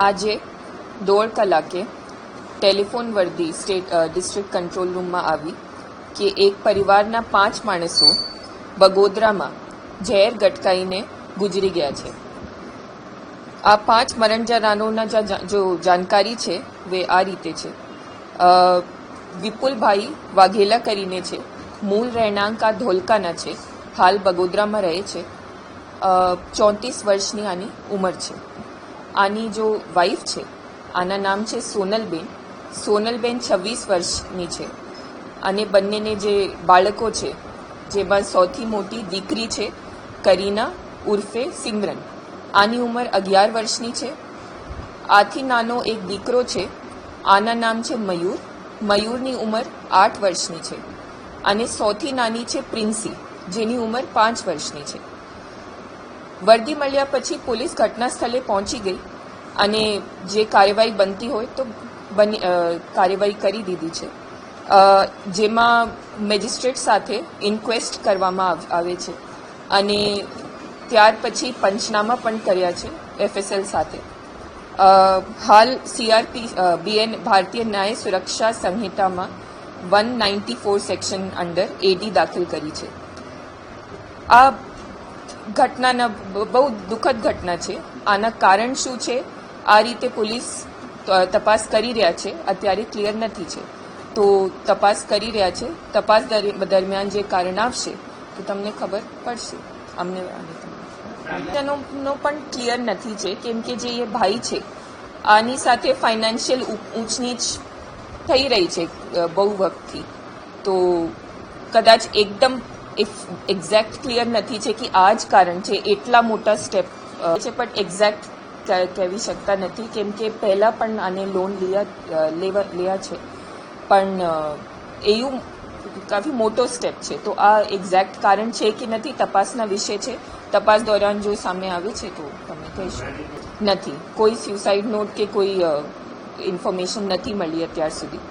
આજે દોઢ કલાકે ટેલિફોન વર્દી સ્ટેટ ડિસ્ટ્રિક્ટ કંટ્રોલ રૂમમાં આવી કે એક પરિવારના પાંચ માણસો બગોદરામાં ઝેર ગટકાઈને ગુજરી ગયા છે. આ પાંચ મરણજનાનોના જા- જાણકારી છે, વે આ રીતે છે. વિપુલભાઈ વાઘેલા કરીને છે. મૂળ રહેણાંક ધોલકાના છે. હાલ બગોદરામાં રહે છે. ચોત્રીસ વર્ષની આની ઉંમર છે. આની જો વાઈફ છે, આના નામ છે સોનલબેન. સોનલબેન છવ્વીસ વર્ષની છે. અને બંનેને જે બાળકો છે, જેમાં સૌથી મોટી દીકરી છે, કરીના ઉર્ફે સિમરન. આની ઉંમર અગિયાર વર્ષની છે. આથી નાનો એક દીકરો છે, આના નામ છે મયુર. મયુરની ઉંમર આઠ વર્ષની છે. અને સૌથી નાની છે પ્રિન્સી, જેની ઉંમર પાંચ વર્ષની છે. વર્દી મળ્યા પછી પોલીસ ઘટના સ્થળે પહોંચી ગઈ અને જે કાર્યવાહી બનતી હોય તો બની કાર્યવાહી કરી દીધી છે. જેમાં મેજિસ્ટ્રેટ સાથે ઇન્ક્વેસ્ટ કરવામાં આવે છે અને ત્યાર પછી પંચનામા પણ કર્યા છે એફએસએલ સાથે. હાલ સીઆરપી બીએન ભારતીય ન્યાય સુરક્ષા સંહિતામાં one ninety four section under AD દાખલ કરી છે. આ ઘટનાના બહુ દુઃખદ ઘટના છે. આના કારણ શું છે? આ રીતે પોલીસ તપાસ કરી રહ્યા છે. અત્યારે ક્લિયર નથી છે. તો તપાસ કરી રહ્યા છે. તપાસ દરમિ- દરમિયાન જે કારણ આવશે, તો તમને ખબર પડશે. અમને નો પણ ક્લિયર નથી છે. કેમ કે જે એ ભાઈ છે, આની સાથે ફાઇનાન્શિયલ ઊંચ નીચ થઈ રહી છે બહુ વખતથી. તો કદાચ એકદમ એક્ઝેક્ટ ક્લિયર નથી છે કે આ જ કારણ છે, એટલા મોટા સ્ટેપ છે પણ એક્ઝેક્ટ કહેવી શકતા નથી, કેમ કે પહેલાં પણ આને લોન લીયા લેવા, લ્યા છે. પણ એવું કાફી મોટો સ્ટેપ છે. તો આ એક્ઝેક્ટ કારણ છે કે નથી, તપાસના વિશે છે. તપાસ દોરાન જો સામે આવે છે તો તમે કહીશું નથી. કોઈ સ્યુસાઇડ નોટ કે કોઈ ઇન્ફોર્મેશન નથી મળી અત્યાર સુધી.